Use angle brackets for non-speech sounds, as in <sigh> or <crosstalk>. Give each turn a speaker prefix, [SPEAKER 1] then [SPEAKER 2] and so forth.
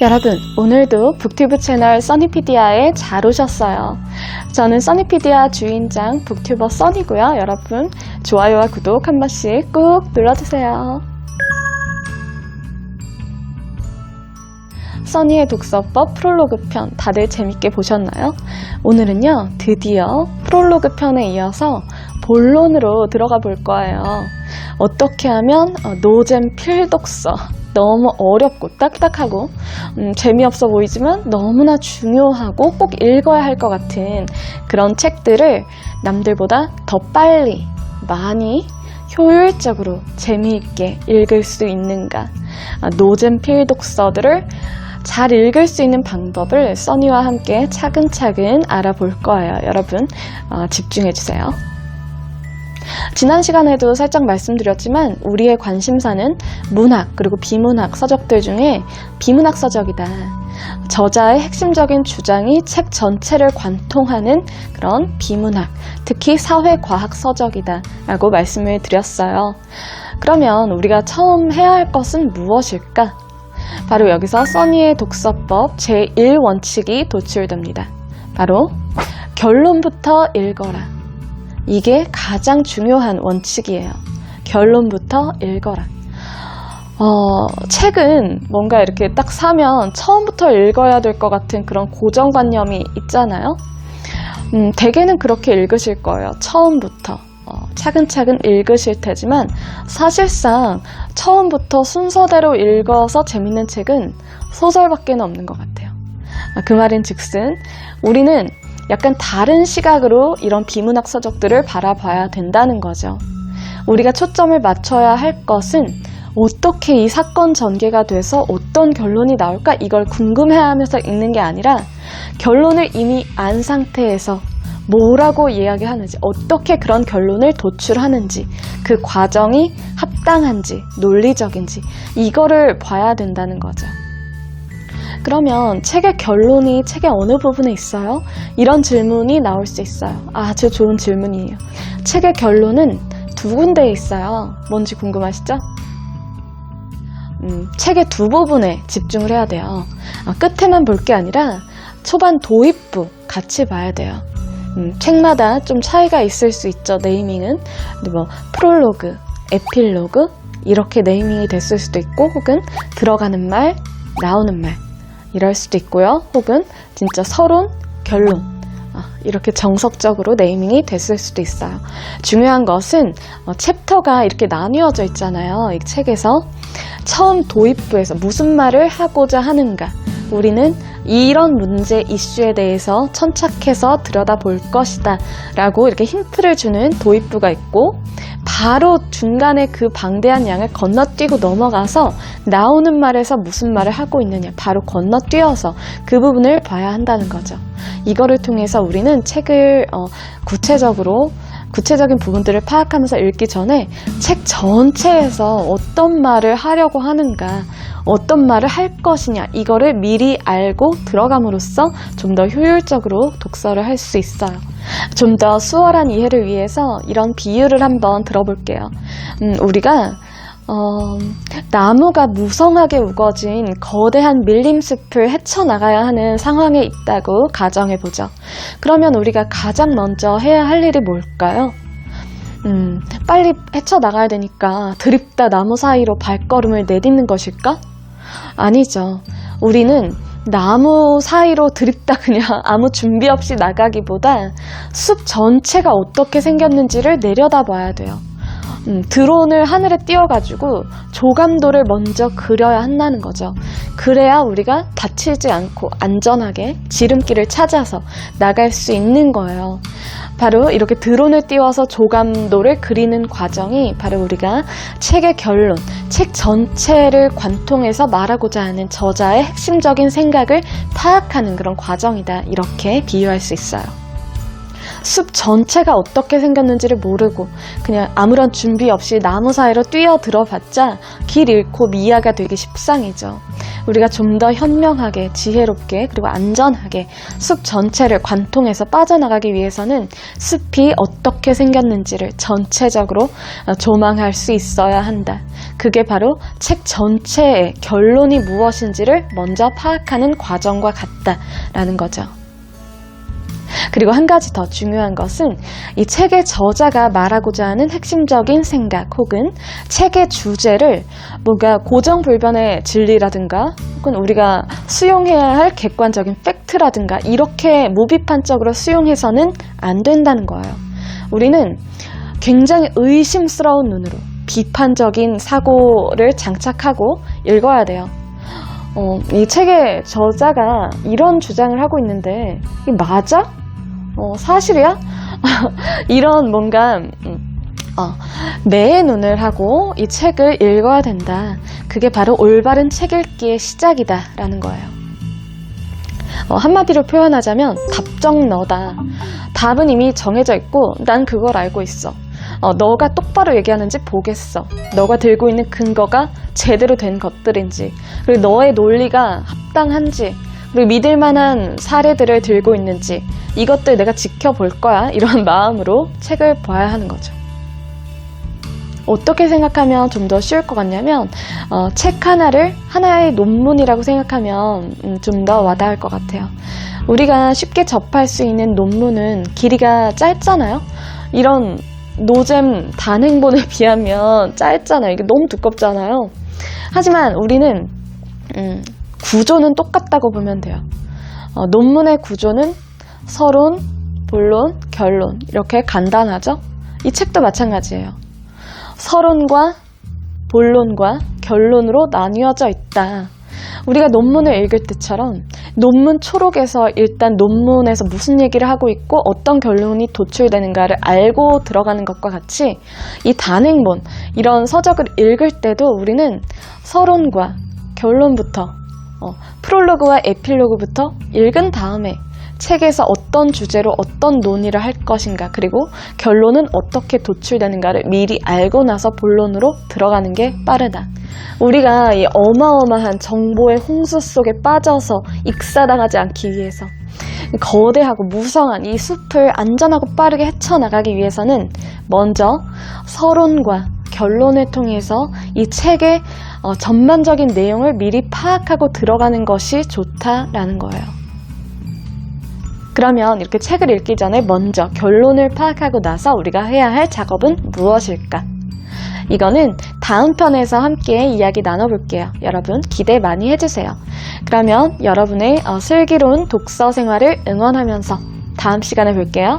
[SPEAKER 1] 여러분, 오늘도 북튜브 채널 써니피디아에 잘 오셨어요. 저는 써니피디아 주인장 북튜버 써니고요. 여러분, 좋아요와 구독 한 번씩 꾹 눌러주세요. 써니의 독서법 프롤로그 편 다들 재밌게 보셨나요? 오늘은요, 드디어 프롤로그 편에 이어서 본론으로 들어가 볼 거예요. 어떻게 하면 어, 노잼 필독서 너무 어렵고 딱딱하고 음, 재미없어 보이지만 너무나 중요하고 꼭 읽어야 할 것 같은 그런 책들을 남들보다 더 빨리 많이 효율적으로 재미있게 읽을 수 있는가 아, 노잼 필독서들을 잘 읽을 수 있는 방법을 써니와 함께 차근차근 알아볼 거예요. 여러분 어, 집중해 주세요. 지난 시간에도 살짝 말씀드렸지만 우리의 관심사는 문학 그리고 비문학 서적들 중에 비문학 서적이다. 저자의 핵심적인 주장이 책 전체를 관통하는 그런 비문학, 특히 사회과학 서적이다. 라고 말씀을 드렸어요. 그러면 우리가 처음 해야 할 것은 무엇일까? 바로 여기서 써니의 독서법 제1원칙이 도출됩니다. 바로 결론부터 읽어라. 이게 가장 중요한 원칙이에요. 결론부터 읽어라. 어, 책은 뭔가 이렇게 딱 사면 처음부터 읽어야 될 것 같은 그런 고정관념이 있잖아요. 음, 대개는 그렇게 읽으실 거예요. 처음부터. 어, 차근차근 읽으실 테지만 사실상 처음부터 순서대로 읽어서 재밌는 책은 소설밖에 없는 것 같아요. 아, 그 말인 즉슨 우리는 약간 다른 시각으로 이런 비문학 서적들을 바라봐야 된다는 거죠. 우리가 초점을 맞춰야 할 것은 어떻게 이 사건 전개가 돼서 어떤 결론이 나올까 이걸 궁금해하면서 읽는 게 아니라 결론을 이미 안 상태에서 뭐라고 이야기하는지 어떻게 그런 결론을 도출하는지 그 과정이 합당한지 논리적인지 이거를 봐야 된다는 거죠. 그러면 책의 결론이 책의 어느 부분에 있어요? 이런 질문이 나올 수 있어요. 아주 좋은 질문이에요. 책의 결론은 두 군데에 있어요. 뭔지 궁금하시죠? 음, 책의 두 부분에 집중을 해야 돼요. 아, 끝에만 볼 게 아니라 초반 도입부 같이 봐야 돼요. 음, 책마다 좀 차이가 있을 수 있죠, 네이밍은. 뭐, 프롤로그, 에필로그, 이렇게 네이밍이 됐을 수도 있고, 혹은 들어가는 말, 나오는 말, 이럴 수도 있고요. 혹은 진짜 서론, 결론. 아, 이렇게 정석적으로 네이밍이 됐을 수도 있어요. 중요한 것은 어, 챕터가 이렇게 나뉘어져 있잖아요. 이 책에서 처음 도입부에서 무슨 말을 하고자 하는가. 우리는 이런 문제 이슈에 대해서 천착해서 들여다볼 것이다 라고 이렇게 힌트를 주는 도입부가 있고 바로 중간에 그 방대한 양을 건너뛰고 넘어가서 나오는 말에서 무슨 말을 하고 있느냐 바로 건너뛰어서 그 부분을 봐야 한다는 거죠. 이거를 통해서 우리는 책을 어, 구체적으로 구체적인 부분들을 파악하면서 읽기 전에 책 전체에서 어떤 말을 하려고 하는가, 어떤 말을 할 것이냐, 이거를 미리 알고 들어감으로써 좀 더 효율적으로 독서를 할 수 있어요. 좀 더 수월한 이해를 위해서 이런 비유를 한번 들어볼게요. 음, 우리가 어, 나무가 무성하게 우거진 거대한 밀림숲을 헤쳐나가야 하는 상황에 있다고 가정해보죠. 그러면 우리가 가장 먼저 해야 할 일이 뭘까요? 음, 빨리 헤쳐나가야 되니까 드립다 나무 사이로 발걸음을 내딛는 것일까? 아니죠. 우리는 나무 사이로 드립다 그냥 <laughs> 아무 준비 없이 나가기보다 숲 전체가 어떻게 생겼는지를 내려다 봐야 돼요. 음, 드론을 하늘에 띄워가지고 조감도를 먼저 그려야 한다는 거죠. 그래야 우리가 다치지 않고 안전하게 지름길을 찾아서 나갈 수 있는 거예요. 바로 이렇게 드론을 띄워서 조감도를 그리는 과정이 바로 우리가 책의 결론, 책 전체를 관통해서 말하고자 하는 저자의 핵심적인 생각을 파악하는 그런 과정이다. 이렇게 비유할 수 있어요. 숲 전체가 어떻게 생겼는지를 모르고 그냥 아무런 준비 없이 나무 사이로 뛰어 들어봤자 길 잃고 미아가 되기 십상이죠. 우리가 좀 더 현명하게, 지혜롭게, 그리고 안전하게 숲 전체를 관통해서 빠져나가기 위해서는 숲이 어떻게 생겼는지를 전체적으로 어, 조망할 수 있어야 한다. 그게 바로 책 전체의 결론이 무엇인지를 먼저 파악하는 과정과 같다라는 거죠. 그리고 한 가지 더 중요한 것은 이 책의 저자가 말하고자 하는 핵심적인 생각 혹은 책의 주제를 뭔가 고정불변의 진리라든가 혹은 우리가 수용해야 할 객관적인 팩트라든가 이렇게 무비판적으로 수용해서는 안 된다는 거예요. 우리는 굉장히 의심스러운 눈으로 비판적인 사고를 장착하고 읽어야 돼요. 어, 이 책의 저자가 이런 주장을 하고 있는데, 이게 맞아? 어, 사실이야? <laughs> 이런 뭔가, 음, 어, 매의 눈을 하고 이 책을 읽어야 된다. 그게 바로 올바른 책 읽기의 시작이다 라는 거예요. 어, 한마디로 표현하자면 답정 너다. 답은 이미 정해져 있고 난 그걸 알고 있어. 어, 너가 똑바로 얘기하는지 보겠어. 너가 들고 있는 근거가 제대로 된 것들인지, 그리고 너의 논리가 합당한지, 그리고 믿을 만한 사례들을 들고 있는지, 이것들 내가 지켜볼 거야. 이런 <laughs> 마음으로 책을 봐야 하는 거죠. 어떻게 생각하면 좀 더 쉬울 것 같냐면, 어, 책 하나를 하나의 논문이라고 생각하면 음, 좀더 와닿을 것 같아요. 우리가 쉽게 접할 수 있는 논문은 길이가 짧잖아요? 이런 노잼 단행본에 <laughs> 비하면 짧잖아요. 이게 너무 두껍잖아요. 하지만 우리는 음, 구조는 똑같다고 보면 돼요. 어, 논문의 구조는 서론, 본론, 결론 이렇게 간단하죠. 이 책도 마찬가지예요. 서론과 본론과 결론으로 나뉘어져 있다. 우리가 논문을 읽을 때처럼 논문 초록에서 일단 논문에서 무슨 얘기를 하고 있고 어떤 결론이 도출되는가를 알고 들어가는 것과 같이 이 단행본, 이런 서적을 읽을 때도 우리는 서론과 결론부터 어, 프롤로그와 에필로그부터 읽은 다음에 책에서 어떤 주제로 어떤 논의를 할 것인가 그리고 결론은 어떻게 도출되는가를 미리 알고 나서 본론으로 들어가는 게 빠르다. 우리가 이 어마어마한 정보의 홍수 속에 빠져서 익사당하지 않기 위해서 거대하고 무성한 이 숲을 안전하고 빠르게 헤쳐나가기 위해서는 먼저 서론과 결론을 통해서 이 책의 어, 전반적인 내용을 미리 파악하고 들어가는 것이 좋다라는 거예요. 그러면 이렇게 책을 읽기 전에 먼저 결론을 파악하고 나서 우리가 해야 할 작업은 무엇일까? 이거는 다음 편에서 함께 이야기 나눠볼게요. 여러분 기대 많이 해주세요. 그러면 여러분의 어, 슬기로운 독서 생활을 응원하면서 다음 시간에 볼게요.